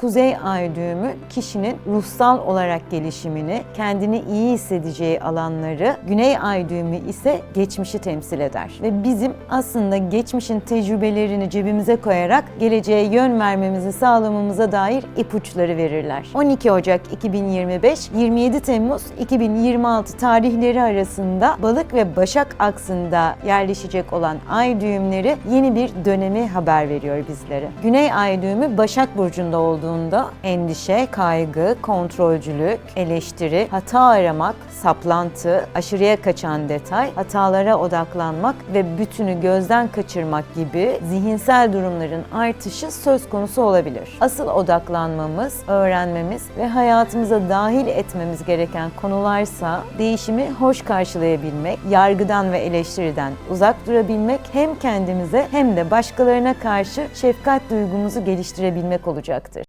Kuzey ay düğümü kişinin ruhsal olarak gelişimini, kendini iyi hissedeceği alanları, güney ay düğümü ise geçmişi temsil eder. Ve bizim aslında geçmişin tecrübelerini cebimize koyarak geleceğe yön vermemizi sağlamamıza dair ipuçları verirler. 12 Ocak 2025, 27 Temmuz 2026 tarihleri arasında balık ve başak aksında yerleşecek olan ay düğümleri yeni bir dönemi haber veriyor bizlere. Güney ay düğümü Başak Burcu'nda olduğunda endişe, kaygı, kontrolcülük, eleştiri, hata aramak, saplantı, aşırıya kaçan detay, hatalara odaklanmak ve bütünü gözden kaçırmak gibi zihinsel durumların artışı söz konusu olabilir. Asıl odaklanmamız, öğrenmemiz ve hayatımıza dahil etmemiz gereken konularsa değişimi hoş karşılayabilmek, yargıdan ve eleştiriden uzak durabilmek hem kendimize hem de başkalarına karşı şefkat duygumuzu geliştirebilmek olacaktır.